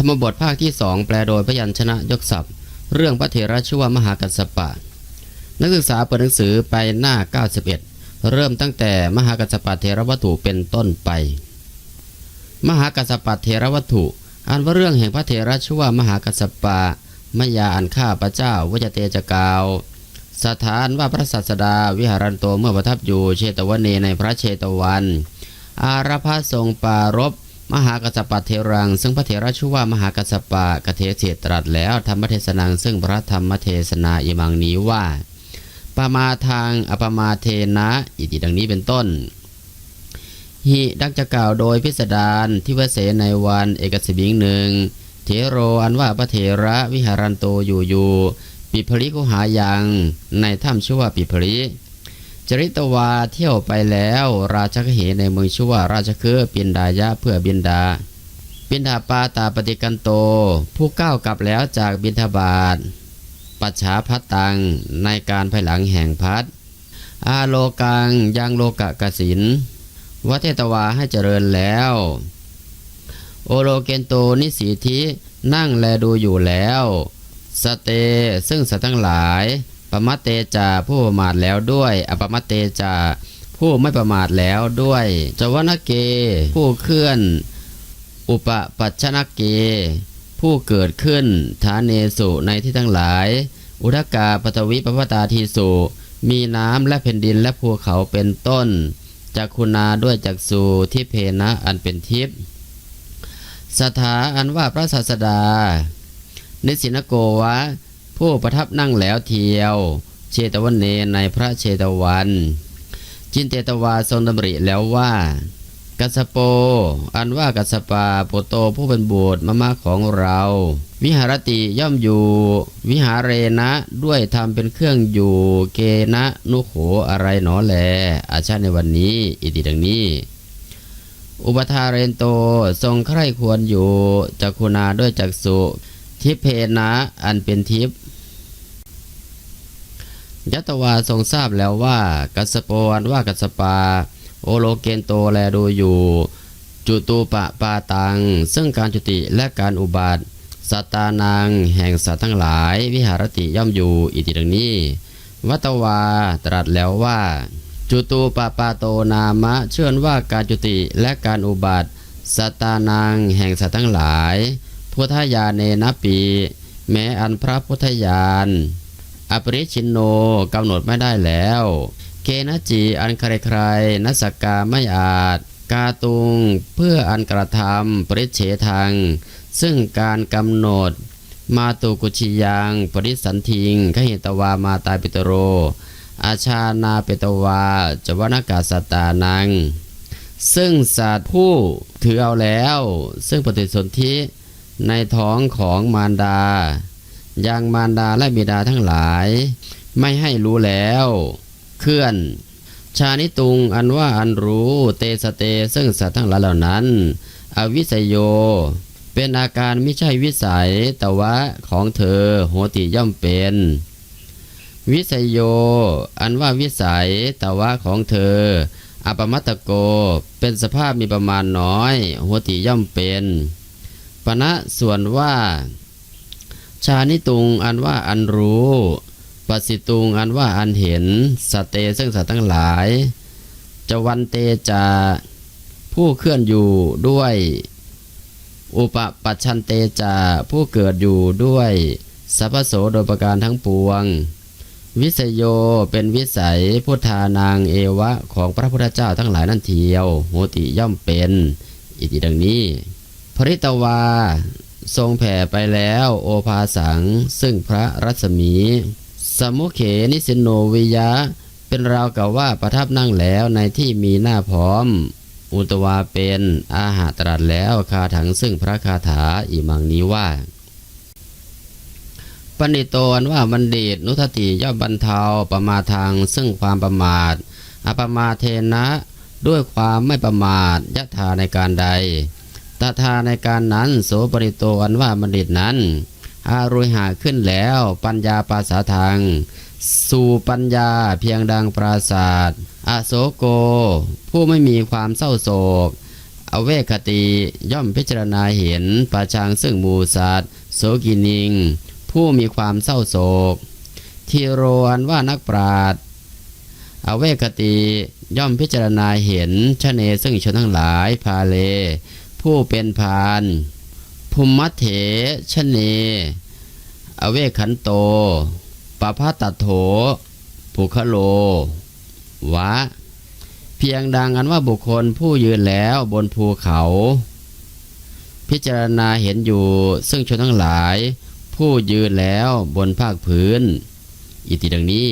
ธรรมบทภาคที่สองแปลโดยพยัญชนะยกศัพท์ เรื่องพระเถระชื่อว่ามหากัสสปะ นักศึกษาเปิดหนังสือไปหน้า 91 เริ่มตั้งแต่มหากัสสปะเทระวัตถุเป็นต้นไป มหากัสสปะเทระวัตถุอันว่าเรื่องแห่งพระเถระชื่อว่ามหากัสสปะมยาอันข้าพระเจ้าวิจเตจกาว สถานว่าพระศาสดาวิหารันโตเมื่อประทับอยู่เชตวันเนในพระเชตวัน อารพาทรงปารบ มหากัสสปะเทรัง ซึ่งพระเถระชื่อว่ามหากัสสปะกเทเสตรัสแล้วธรรมเทศนังซึ่งพระธรรมเทศนาอิมังนี้ว่าปมาทางอปมาเทนะอิติดังนี้เป็นต้นหิดังจะกล่าวโดยพิสดารที่วเสในวันเอกสิบิงหนึ่งเทโรอันว่าพระเถระวิหารันโตอยู่อยู่ปิพลิกุหายังในถ้ำชื่อว่าปิพลิ จริตวาเที่ยวไปแล้ว ราชกเหในเมืองชื่อว่าราชคือปินดายะเพื่อบินดา บินดาปาตาปฏิกันโต ผู้ก้าวกลับแล้วจากบินทบาทปัจฉาพัตตังในการภายหลังแห่งพัดอาโลกังยังโลกะกสินวัเทตวาให้เจริญแล้ว โอโลเกนโตนิสีทินั่งแลดูอยู่แล้ว สเตซึ่งสัตว์ทั้งหลาย ปมัตเตจาผู้ประมาทแล้วด้วย อปมัตเตจาผู้ไม่ประมาทแล้วด้วยจวนเก ผู้เคลื่อน อุปปัชชนเก ผู้เกิดขึ้นฐานเนสุในที่ทั้งหลาย อุทกาปฐวิปปตาทีสุมีน้ำและแผ่นดินและภูเขาเป็นต้นจักคุณาด้วยจักสูที่เพนะอันเป็นทิพย์สถาอันว่าพระศาสดา นิสินโกวะ ผู้ประทับนั่งแล้วเทียว เชตวันเนในพระเชตวัน จินเตตวาทรงดำริแล้วว่ากัสโป อันว่ากัสปาโปโตผู้เป็นบุตรมะมะของเรา วิหารติย่อมอยู่ วิหารเรนะด้วยทำเป็นเครื่องอยู่ เกนะนุโขอะไรหนอแล อาชาในวันนี้ อิติดังนี้ อุปทาเรนโตทรงใคร่ควรอยู่จักคุณาด้วยจักสุทิเพนะอันเป็นทิพ ยัตวาทรงทราบแล้วว่า กัสปอันว่ากัสสปา โอโลเกนโตแลดูอยู่ จุตูปะปาตัง ซึ่งการจุติและการอุบัติสัตตานังแห่งสัตว์ทั้งหลาย วิหารติย่อมอยู่อิติดังนี้ วัตวาตรัสแล้วว่า จุตูปปาโตนามะ เชื่อว่าการจุติและการอุบัติสัตตานังแห่งสัตว์ทั้งหลาย พุทธญาเนนปี แม้อันพระพุทธญาณ อปริชินโนกำหนดไม่ได้แล้ว เกณจีอันใครๆนัสกกาไม่อาจ กาตุงเพื่ออันกระทำปริเฉทัง ซึ่งการกำหนด มาตุกุชิยังปริสันทิงขหิตวามาตาปิตโร อาชานาเปตวาจวนากาสตานัง ซึ่งสัตว์ผู้ถือเอาแล้ว ซึ่งปฏิสนธิในท้องของมารดา ยังมารดาและบิดาทั้งหลาย ไม่ให้รู้แล้ว เคลื่อน ชานิตุงอันว่าอันรู้เตสเตซึ่งสัตว์ทั้งหลายเหล่านั้น อวิสยโย เป็นอาการไม่ใช่วิสัยแต่ว่าของเธอโหติย่อมเป็น วิสยโย อันว่าวิสัยแต่ว่าของเธออปมัตตโกเป็นสภาพมีประมาณน้อย โหติย่อมเป็นปณะส่วนว่า ชานิตุงอันว่าอันรู้ปสิตุงอันว่าอันเห็นสเตซึ่งสัตว์ทั้งหลายจวันเตจาผู้เคลื่อนอยู่ด้วย อุปปัชชันเตจาผู้เกิดอยู่ด้วยสัพพโสโดยประการทั้งปวง วิสยโยเป็นวิสัยพุทธานางเอวะของพระพุทธเจ้าทั้งหลายนั่นเทียวโหติย่อมเป็น อิติดังนี้ พริตวา ทรงแผ่ไปแล้วโอภาสัง ซึ่งพระรัศมี สมุเขนิสินโนวิยะ เป็นราวกับว่าประทับนั่งแล้วในที่มีหน้าพร้อม อุตวาเป็นอาหารตรัสแล้วคาถังซึ่งพระคาถาอิมังนี้ว่าปณิโตนว่าบัณฑิตนุทติย่อมบรรเทาประมาทางซึ่งความประมาทอปมาเทนะ ด้วยความไม่ประมาทยะถาในการใด ตถาในการนั้นโสปริโตอันว่าบัณฑิตนั้น อารุยหาขึ้นแล้วปัญญาปาษาทาง สู่ปัญญาเพียงดังปราศาสตร์อโศโก ผู้ไม่มีความเศร้าโศก อเวคติย่อมพิจารณาเห็นปราชางซึ่งมูสัตว์โสกินิง ผู้มีความเศร้าโศก ทีโรอันว่านักปราดอเวคติย่อมพิจารณาเห็นชะเนซึ่งชนทั้งหลายพาเล ผู้เป็นพานภูมิมัตเถชะเน อเวขันโตปะพะตัดโถปุคโล วะ เพียงดังอันว่าบุคคลผู้ยืนแล้วบนภูเขา พิจารณาเห็นอยู่ซึ่งชนทั้งหลาย ผู้ยืนแล้วบนภาคพื้น อิติดังนี้